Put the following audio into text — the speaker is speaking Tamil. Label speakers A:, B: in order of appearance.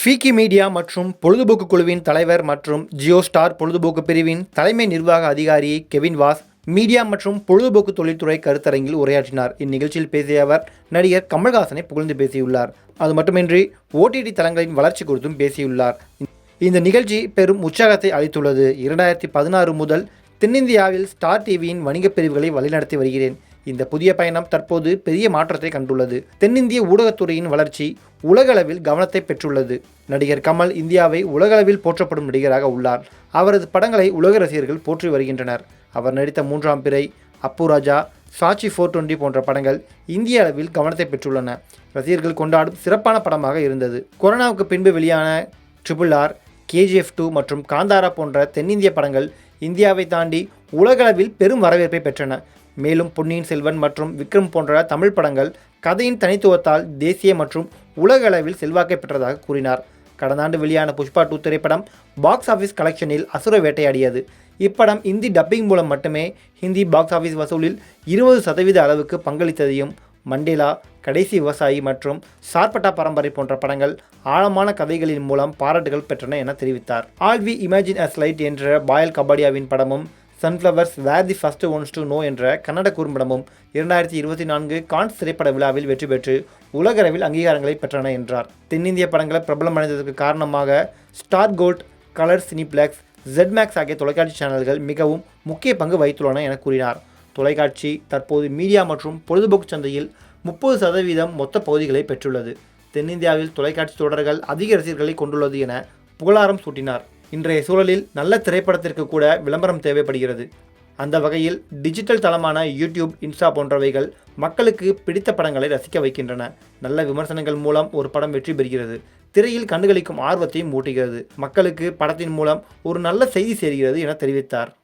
A: ஃபீக்கி மீடியா மற்றும் பொழுதுபோக்கு குழுவின் தலைவர் மற்றும் ஜியோ ஸ்டார் பொழுதுபோக்கு பிரிவின் தலைமை நிர்வாக அதிகாரி கெவின் வாஸ் மீடியா மற்றும் பொழுதுபோக்கு தொழில்துறை கருத்தரங்கில் உரையாற்றினார். இந்நிகழ்ச்சியில் பேசிய அவர் நடிகர் கமல்ஹாசனை புகழ்ந்து பேசியுள்ளார். அது மட்டுமின்றி ஓடிடி தளங்களின் வளர்ச்சி குறித்தும் பேசியுள்ளார். இந்த நிகழ்ச்சி பெரும் உற்சாகத்தை அளித்துள்ளது. இரண்டாயிரத்தி பதினாறு முதல் தென்னிந்தியாவில் ஸ்டார் டிவியின் வணிகப் பிரிவுகளை வழிநடத்தி வருகிறேன். இந்த புதிய பயணம் தற்போது பெரிய மாற்றத்தை கண்டுள்ளது. தென்னிந்திய ஊடகத்துறையின் வளர்ச்சி உலகளவில் கவனத்தை பெற்றுள்ளது. நடிகர் கமல் இந்தியாவை உலகளவில் போற்றப்படும் நடிகராக உள்ளார். அவரது படங்களை உலக ரசிகர்கள் போற்றி வருகின்றனர். அவர் நடித்த மூன்றாம் பிறை அப்பு ராஜா சாட்சி ஃபோர் டுவெண்ட்டி போன்ற படங்கள் இந்திய அளவில் கவனத்தை பெற்றுள்ளன. ரசிகர்கள் கொண்டாடும் சிறப்பான படமாக இருந்தது. கொரோனாவுக்கு பின்பு வெளியான ட்ரிபிள் ஆர் கேஜிஎஃப் டூ மற்றும் காந்தாரா போன்ற தென்னிந்திய படங்கள் இந்தியாவை தாண்டி உலகளவில் பெரும் வரவேற்பை பெற்றன. மேலும் பொன்னியின் செல்வன் மற்றும் விக்ரம் போன்ற தமிழ் படங்கள் கதையின் தனித்துவத்தால் தேசிய மற்றும் உலக அளவில் செல்வாக்கை பெற்றதாக கூறினார். கடந்த ஆண்டு வெளியான புஷ்பா டூ திரைப்படம் பாக்ஸ் ஆஃபீஸ் கலெக்ஷனில் அசுர வேட்டையாடியது. இப்படம் இந்தி டப்பிங் மூலம் மட்டுமே ஹிந்தி பாக்ஸ் ஆஃபீஸ் வசூலில் இருபது சதவீத அளவுக்கு பங்களித்ததையும் மண்டேலா கடைசி விவசாயி மற்றும் சார்பட்டா பரம்பரை போன்ற படங்கள் ஆழமான கதைகளின் மூலம் பாராட்டுகள் பெற்றன என தெரிவித்தார். All We Imagine As Light என்ற பாயல் கபாடியாவின் படமும் Sunflowers Were The First Ones To Know என்ற கன்னட குறும்படமும் இரண்டாயிரத்தி இருபத்தி நான்கு கான்ஸ் திரைப்பட விழாவில் வெற்றி பெற்று உலகளவில் அங்கீகாரங்களை பெற்றன என்றார். தென்னிந்திய படங்களை பிரபலமடைந்ததற்கு காரணமாக Star Gold Colors Cineplex Set Max ஆகிய தொலைக்காட்சி சேனல்கள் மிகவும் முக்கிய பங்கு வகித்துள்ளன என கூறினார். தொலைக்காட்சி தற்போது மீடியா மற்றும் பொழுதுபோக்கு சந்தையில் முப்பது சதவீதம் மொத்த பகுதிகளை பெற்றுள்ளது. தென்னிந்தியாவில் தொலைக்காட்சி தொடர்கள் அதிக ரசிகர்களை கொண்டுள்ளது என புகழாரம் சூட்டினார். இன்றைய சூழலில் நல்ல திரைப்படத்திற்கு கூட விளம்பரம் தேவைப்படுகிறது. அந்த வகையில் டிஜிட்டல் தளமான யூடியூப் இன்ஸ்டா போன்றவைகள் மக்களுக்கு பிடித்த படங்களை ரசிக்க வைக்கின்றன. நல்ல விமர்சனங்கள் மூலம் ஒரு படம் வெற்றி பெறுகிறது. திரையில் கண்டுகளிக்கும் ஆர்வத்தையும் ஊட்டுகிறது. மக்களுக்கு படத்தின் மூலம் ஒரு நல்ல செய்தி சேர்கிறது என தெரிவித்தார்.